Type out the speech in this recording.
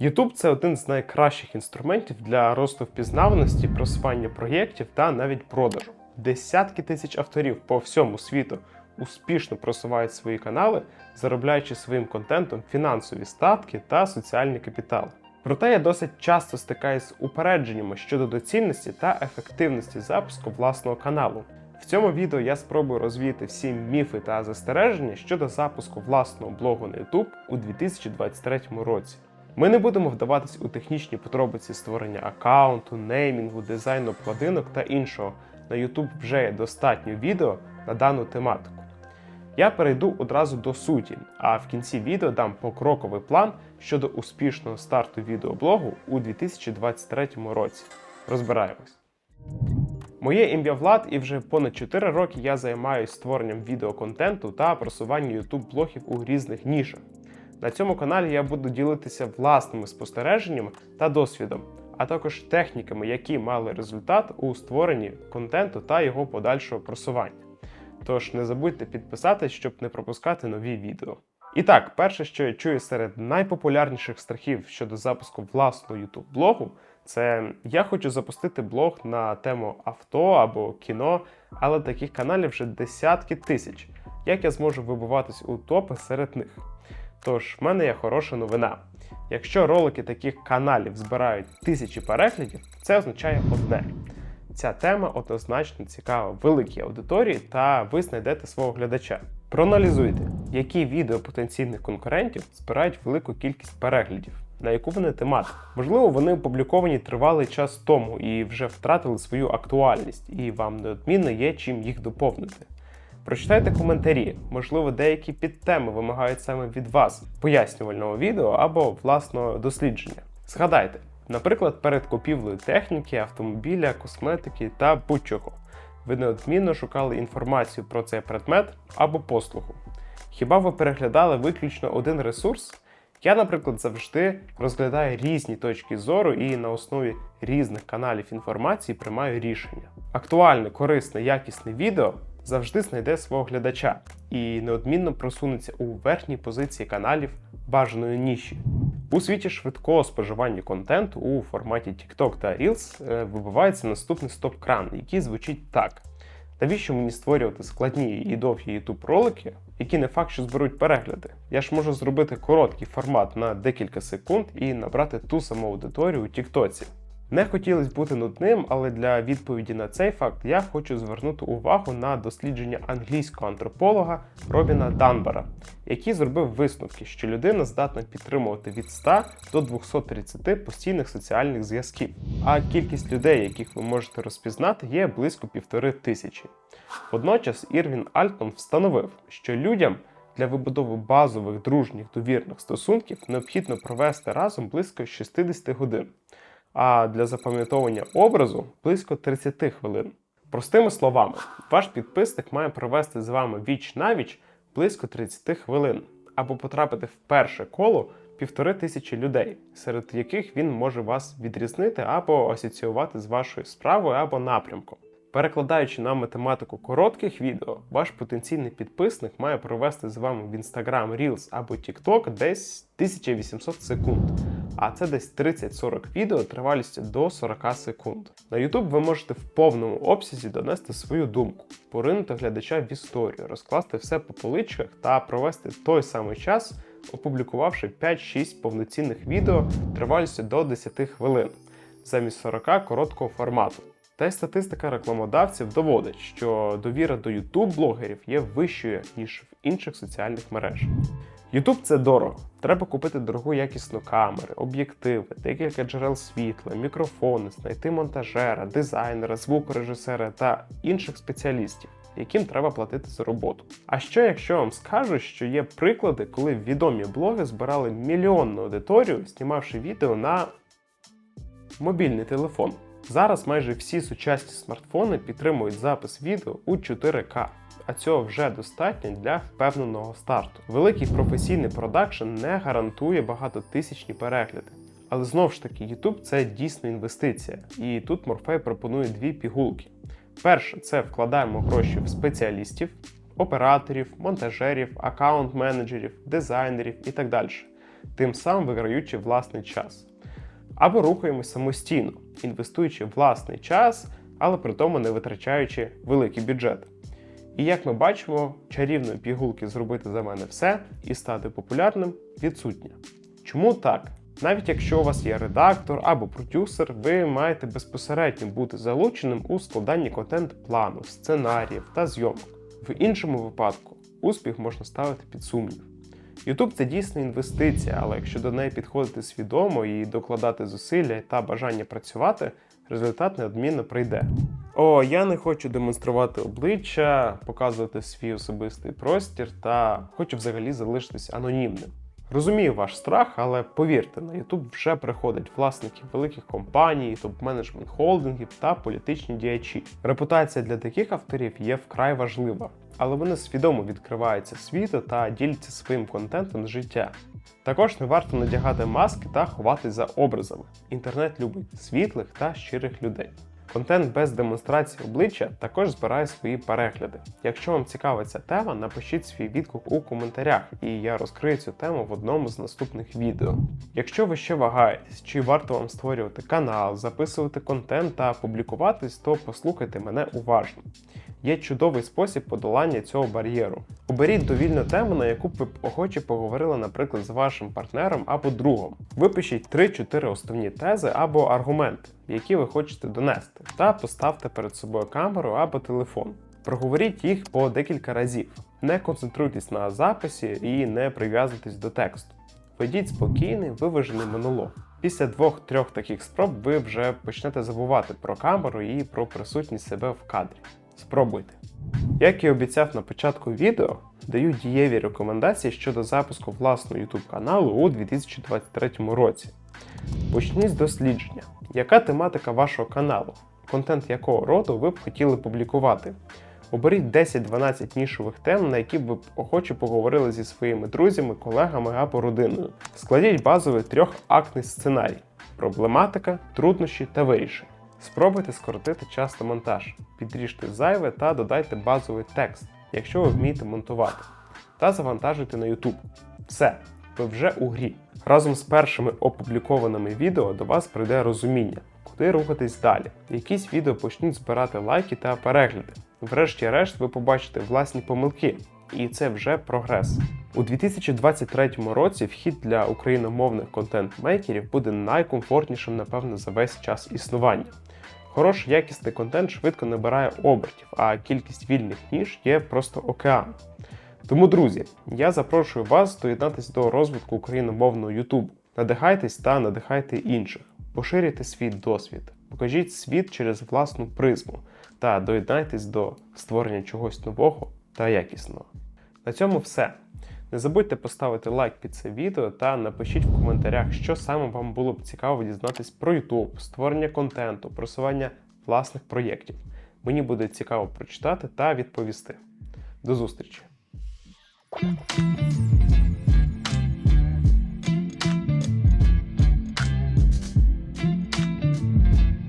YouTube – це один з найкращих інструментів для росту впізнаваності, просування проєктів та навіть продажу. Десятки тисяч авторів по всьому світу успішно просувають свої канали, заробляючи своїм контентом фінансові статки та соціальний капітал. Проте я досить часто стикаюсь з упередженнями щодо доцільності та ефективності запуску власного каналу. В цьому відео я спробую розвіяти всі міфи та застереження щодо запуску власного блогу на YouTube у 2023 році. Ми не будемо вдаватись у технічні подробиці створення аккаунту, неймінгу, дизайну платинок та іншого. На YouTube вже є достатньо відео на дану тематику. Я перейду одразу до суті, а в кінці відео дам покроковий план щодо успішного старту відеоблогу у 2023 році. Розбираємось. Моє ім'я Влад, і вже понад 4 роки я займаюся створенням відеоконтенту та просуванням YouTube блогів у різних нішах. На цьому каналі я буду ділитися власними спостереженнями та досвідом, а також техніками, які мали результат у створенні контенту та його подальшого просування. Тож не забудьте підписатись, щоб не пропускати нові відео. І так, перше, що я чую серед найпопулярніших страхів щодо запуску власного YouTube блогу, це я хочу запустити блог на тему авто або кіно, але таких каналів вже десятки тисяч. Як я зможу вибиватись у топи серед них? Тож, в мене є хороша новина. Якщо ролики таких каналів збирають тисячі переглядів, це означає одне. Ця тема однозначно цікава великій аудиторії, та ви знайдете свого глядача. Проаналізуйте, які відео потенційних конкурентів збирають велику кількість переглядів, на яку вони тематику. Можливо, вони опубліковані тривалий час тому і вже втратили свою актуальність, і вам неодмінно є чим їх доповнити. Прочитайте коментарі, можливо, деякі підтеми вимагають саме від вас пояснювального відео або власного дослідження. Згадайте, наприклад, перед купівлею техніки, автомобіля, косметики та будь-чого. Ви неодмінно шукали інформацію про цей предмет або послугу. Хіба ви переглядали виключно один ресурс? Я, наприклад, завжди розглядаю різні точки зору і на основі різних каналів інформації приймаю рішення. Актуальне, корисне, якісне відео завжди знайде свого глядача і неодмінно просунеться у верхній позиції каналів бажаної ніші. У світі швидкого споживання контенту у форматі TikTok та Reels е, вибивається наступний стоп-кран, який звучить так. Навіщо мені створювати складні і довгі YouTube ролики, які не факт, що зберуть перегляди? Я ж можу зробити короткий формат на декілька секунд і набрати ту саму аудиторію у Тіктоці. Не хотілося бути нудним, але для відповіді на цей факт я хочу звернути увагу на дослідження англійського антрополога Робіна Данбара, який зробив висновки, що людина здатна підтримувати від 100 до 230 постійних соціальних зв'язків, а кількість людей, яких ви можете розпізнати, є близько півтори тисячі. Водночас Ірвін Альтон встановив, що людям для вибудови базових дружніх довірних стосунків необхідно провести разом близько 60 годин а для запам'ятовування образу близько 30 хвилин. Простими словами, ваш підписник має провести з вами віч на віч близько 30 хвилин, або потрапити в перше коло півтори тисячі людей, серед яких він може вас відрізнити або асоціювати з вашою справою або напрямком. Перекладаючи на математику коротких відео, ваш потенційний підписник має провести з вами в Instagram Reels або TikTok десь 1800 секунд а це десь 30-40 відео тривалістю до 40 секунд. На YouTube ви можете в повному обсязі донести свою думку, поринути глядача в історію, розкласти все по поличках та провести той самий час, опублікувавши 5-6 повноцінних відео тривалістю до 10 хвилин, замість 40 короткого формату. Та й статистика рекламодавців доводить, що довіра до YouTube блогерів є вищою, ніж в інших соціальних мережах. YouTube це дорого. Треба купити дорогу якісну камери, об'єктиви, декілька джерел світла, мікрофони, знайти монтажера, дизайнера, звукорежисера та інших спеціалістів, яким треба платити за роботу. А що, якщо вам скажу, що є приклади, коли відомі блоги збирали мільйонну аудиторію, знімавши відео на мобільний телефон? Зараз майже всі сучасні смартфони підтримують запис відео у 4К а цього вже достатньо для впевненого старту. Великий професійний продакшн не гарантує багатотисячні перегляди. Але знову ж таки, YouTube це дійсно інвестиція, і тут Morphe пропонує дві пігулки. Перше, це вкладаємо гроші в спеціалістів, операторів, монтажерів, аккаунт-менеджерів, дизайнерів і так далі. тим самим виграючи власний час. Або рухаємось самостійно, інвестуючи власний час, але при тому не витрачаючи великий бюджет. І як ми бачимо, чарівної пігулки зробити за мене все і стати популярним відсутня. Чому так? Навіть якщо у вас є редактор або продюсер, ви маєте безпосередньо бути залученим у складанні контент-плану, сценаріїв та зйомок. В іншому випадку успіх можна ставити під сумнів. YouTube це дійсно інвестиція, але якщо до неї підходити свідомо і докладати зусилля та бажання працювати, результат неодмінно прийде. О, я не хочу демонструвати обличчя, показувати свій особистий простір та хочу взагалі залишитись анонімним. Розумію ваш страх, але повірте, на YouTube вже приходять власники великих компаній, топ-менеджмент холдингів та політичні діячі. Репутація для таких авторів є вкрай важлива, але вони свідомо відкриваються світу та діляться своїм контентом життя. Також не варто надягати маски та ховатись за образами. Інтернет любить світлих та щирих людей. Контент без демонстрації обличчя також збирає свої перегляди. Якщо вам цікава ця тема, напишіть свій відгук у коментарях, і я розкрию цю тему в одному з наступних відео. Якщо ви ще вагаєтесь, чи варто вам створювати канал, записувати контент та публікуватись, то послухайте мене уважно. Є чудовий спосіб подолання цього бар'єру. Оберіть довільну тему, на яку б ви охоче поговорили, наприклад, з вашим партнером або другом. Випишіть 3-4 основні тези або аргументи, які ви хочете донести, та поставте перед собою камеру або телефон. Проговоріть їх по декілька разів. Не концентруйтесь на записі і не прив'язуйтесь до тексту. Ведіть спокійний, виважений монолог. Після двох-трьох таких спроб ви вже почнете забувати про камеру і про присутність себе в кадрі. Спробуйте. Як і обіцяв на початку відео, даю дієві рекомендації щодо запуску власного YouTube каналу у 2023 році. Почніть з дослідження. Яка тематика вашого каналу? Контент якого роду ви б хотіли публікувати? Оберіть 10-12 нішових тем, на які б ви охоче поговорили зі своїми друзями, колегами або родиною. Складіть базовий трьохактний сценарій: проблематика, труднощі та вирішення. Спробуйте скоротити час на монтаж, підріжте зайве та додайте базовий текст, якщо ви вмієте монтувати, та завантажуйте на YouTube. Все, ви вже у грі. Разом з першими опублікованими відео до вас прийде розуміння, куди рухатись далі. Якісь відео почнуть збирати лайки та перегляди. Врешті-решт, ви побачите власні помилки, і це вже прогрес. У 2023 році вхід для україномовних контент-мейкерів буде найкомфортнішим, напевно, за весь час існування. Хороший якісний контент швидко набирає обертів, а кількість вільних ніж є просто океан. Тому, друзі, я запрошую вас доєднатися до розвитку україномовного YouTube. Надихайтесь та надихайте інших, поширюйте свій досвід, покажіть світ через власну призму та доєднайтесь до створення чогось нового та якісного. На цьому все. Не забудьте поставити лайк під це відео та напишіть в коментарях, що саме вам було б цікаво дізнатись про YouTube, створення контенту, просування власних проєктів. Мені буде цікаво прочитати та відповісти. До зустрічі!